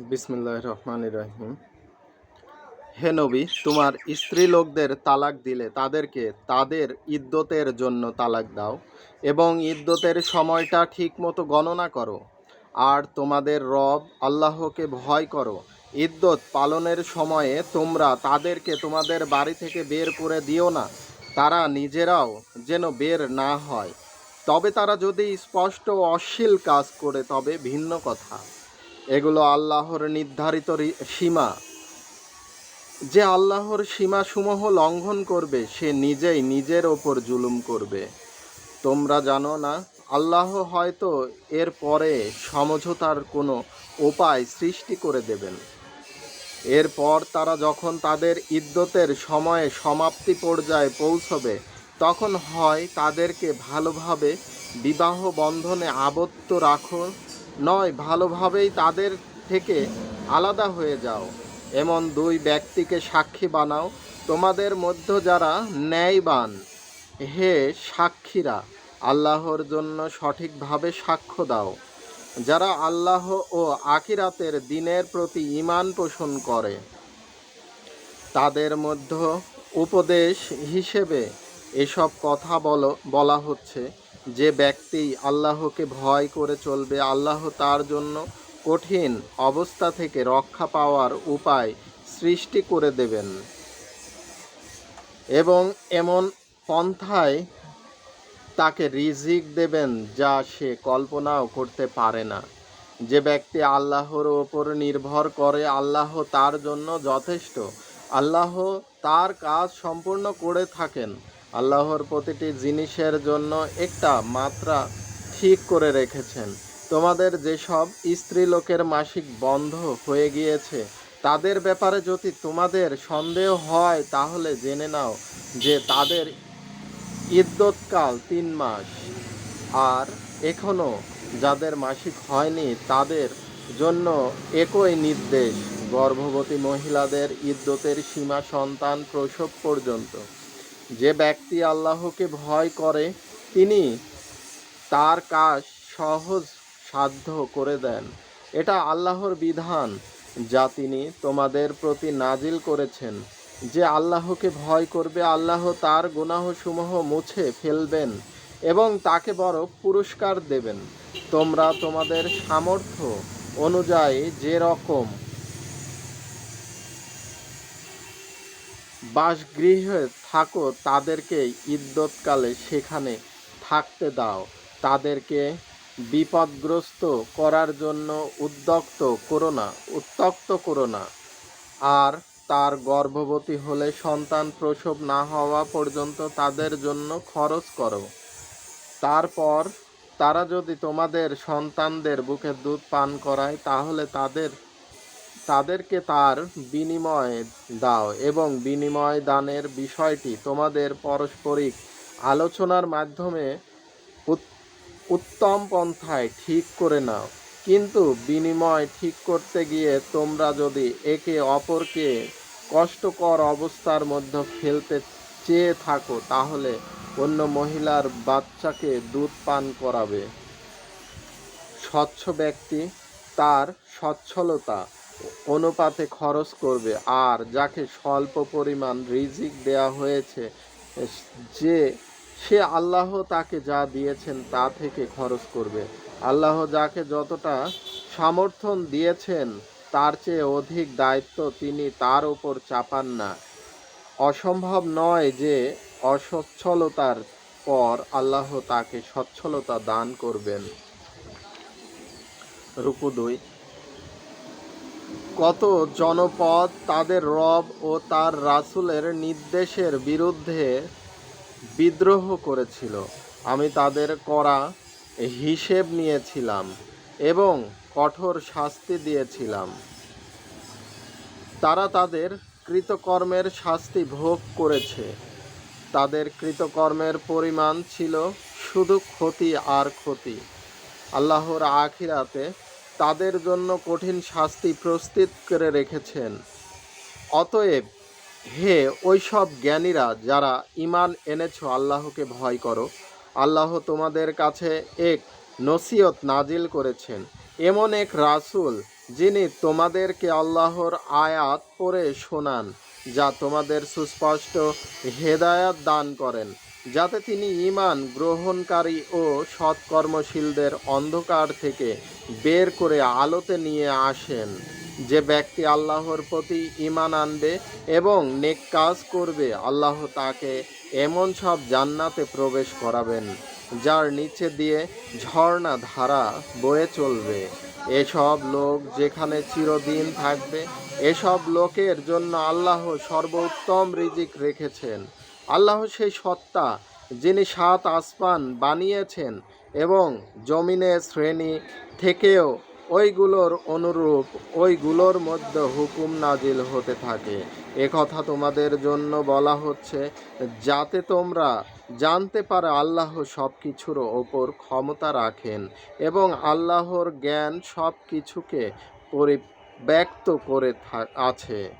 বিসমিল্লাহ রহমান রহিম। হে নবী, তোমার স্ত্রী লোকদের তালাক দিলে তাদেরকে তাদের ইদ্যতের জন্য তালাক দাও এবং ইদ্যতের সময়টা ঠিকমতো গণনা করো। আর তোমাদের রব আল্লাহকে ভয় করো। ইদ্যত পালনের সময়ে তোমরা তাদেরকে তোমাদের বাড়ি থেকে বের করে দিও না। তারা নিজেরাও যেন বের না হয়। তবে তারা যদি স্পষ্ট অশ্লীল কাজ করে, তবে ভিন্ন কথা। এগুলো আল্লাহর নির্ধারিত সীমা। যে আল্লাহর সীমাসমূহ লঙ্ঘন করবে, সে নিজেই নিজের ওপর জুলুম করবে। তোমরা জানো না, আল্লাহ হয়তো এর পরে সমঝোতার কোনো উপায় সৃষ্টি করে দেবেন। এরপর তারা যখন তাদের ইদ্যতের সময়ে সমাপ্তি পর্যায়ে পৌঁছবে, তখন হয় তাদেরকে ভালোভাবে বিবাহ বন্ধনে আবদ্ধ রাখো নয়, ভালোভাবেই তাদের থেকে আলাদা হয়ে যাও। এমন দুই ব্যক্তিকে সাক্ষী বানাও, তোমাদের মধ্য যারা ন্যায়বান, হে সাক্ষীরা, আল্লাহর জন্য সঠিকভাবে সাক্ষ্য দাও। যারা আল্লাহ ও আখিরাতের দিনের প্রতি ঈমান পোষণ করে, তাদের মধ্যে উপদেশ হিসেবে এসব কথা বলো, বলা হচ্ছে। যে ব্যক্তি আল্লাহকে ভয় করে চলবে, আল্লাহ তার জন্য কঠিন অবস্থা থেকে রক্ষা পাওয়ার উপায় সৃষ্টি করে দেবেন। এবং এমন পন্থায় তাকে রিজিক দেবেন যা সে কল্পনাও করতে পারে না। যে ব্যক্তি আল্লাহর ওপর নির্ভর করে, আল্লাহ তার জন্য যথেষ্ট। আল্লাহ তার কাজ সম্পূর্ণ করে থাকেন। আল্লাহর প্রতিটি জিনিসের জন্য একটা মাত্রা ঠিক করে রেখেছেন। তোমাদের যেসব স্ত্রী লোকের মাসিক বন্ধ হয়ে গিয়েছে, তাদের ব্যাপারে যদি তোমাদের সন্দেহ হয়, তাহলে জেনে নাও যে তাদের ইদ্যৎকাল তিন মাস। আর এখনও যাদের মাসিক হয়নি, তাদের জন্য একই নির্দেশ, গর্ভবতী মহিলাদের ইদ্যতের সীমা সন্তান প্রসব পর্যন্ত। যে ব্যক্তি আল্লাহকে ভয় করে, তিনি তার কাজ সহজ সাধ্য করে দেন। এটা আল্লাহর বিধান যা তিনি তোমাদের প্রতি নাজিল করেছেন। যে আল্লাহকে ভয় করবে, আল্লাহ তার গুনাহসমূহ মুছে ফেলবেন এবং তাকে বড় পুরস্কার দেবেন। তোমরা তোমাদের সামর্থ্য অনুযায়ী যে রকম বাসগৃহে থাকো, তাদেরকে ইদ্যৎকালে সেখানে থাকতে দাও। তাদেরকে বিপদগ্রস্ত করার জন্য উদ্যক্ত করো না উত্তক্ত করো না। আর তার গর্ভবতী হলে সন্তান প্রসব না হওয়া পর্যন্ত তাদের জন্য খরচ করো। তারপর তারা যদি তোমাদের সন্তানদের বুকে দুধ পান করায়, তাহলে তাদের তাদেরকে তার বিনিময় দাও এবং বিনিময় দানের বিষয়টি তোমাদের পারস্পরিক আলোচনার মাধ্যমে উত্তম পন্থায় ঠিক করে নাও। কিন্তু বিনিময় ঠিক করতে গিয়ে তোমরা যদি একে অপরকে কষ্টকর অবস্থার মধ্যে ফেলতে চেয়ে থাকো, তাহলে অন্য মহিলার বাচ্চাকে দুধ পান করাবে। স্বচ্ছ ব্যক্তি, তার সচ্ছলতা অনুপাতে খরচ করবে। আর যাকে স্বল্প পরিমাণ রিজিক দেয়া হয়েছে, যে, সে আল্লাহ তাকে যা দিয়েছেন তা থেকে খরচ করবে। আল্লাহ যাকে যতটা সমর্থন দিয়েছেন, তার চেয়ে অধিক দায়িত্ব তিনি তার উপর চাপান না। অসম্ভব নয় যে, অসচ্ছলতার পর আল্লাহ তাকে সচ্ছলতা দান করবেন। রুকু দুই। কত জনপদ তাদের রব ও তার রাসুলের নির্দেশের বিরুদ্ধে বিদ্রোহ করেছিল। আমি তাদের করা হিসেব নিয়েছিলাম এবং কঠোর শাস্তি দিয়েছিলাম। তারা তাদের কৃতকর্মের শাস্তি ভোগ করেছে। তাদের কৃতকর্মের পরিমাণ ছিল শুধু ক্ষতি আর ক্ষতি। আল্লাহর আখিরাতে তাদের জন্য কঠিন শাস্তি প্রস্তুত করে রেখেছেন। অতএব, হে ওইসব জ্ঞানীরা, যারা ইমান এনেছো আল্লাহকে ভয় করো, আল্লাহ তোমাদের কাছে এক নসিহত নাজিল করেছেন। এমন এক রাসূল, যিনি তোমাদেরকে আল্লাহর আয়াত পড়ে শোনান, যা তোমাদের সুস্পষ্ট হেদায়াত দান করেন। যাতে তিনি ঈমান গ্রহণকারী ও সৎকর্মশীলদের অন্ধকার থেকে বের করে আলোতে নিয়ে আসেন। যে ব্যক্তি আল্লাহর প্রতি ঈমান আনবে এবং নেক কাজ করবে, আল্লাহ তাকে এমন সব জান্নাতে প্রবেশ করাবেন, যার নিচে দিয়ে ঝর্ণা ধারা বয়ে চলবে। এসব লোক যেখানে চিরদিন থাকবে, এসব লোকের জন্য আল্লাহ সর্বোত্তম রিজিক রেখেছেন। আল্লাহ সেই সত্তা যিনি সাত আসমান বানিয়েছেন এবং জমিনের শ্রেণি থেকেও ওইগুলোর অনুরূপ ওইগুলোর মধ্যে হুকুম নাজিল হতে থাকে। একথা তোমাদের জন্য বলা হচ্ছে, যাতে তোমরা জানতে পারে আল্লাহ সব কিছুর ওপর ক্ষমতা রাখেন এবং আল্লাহর জ্ঞান সব কিছুকে পরিব্যক্ত করে আছে।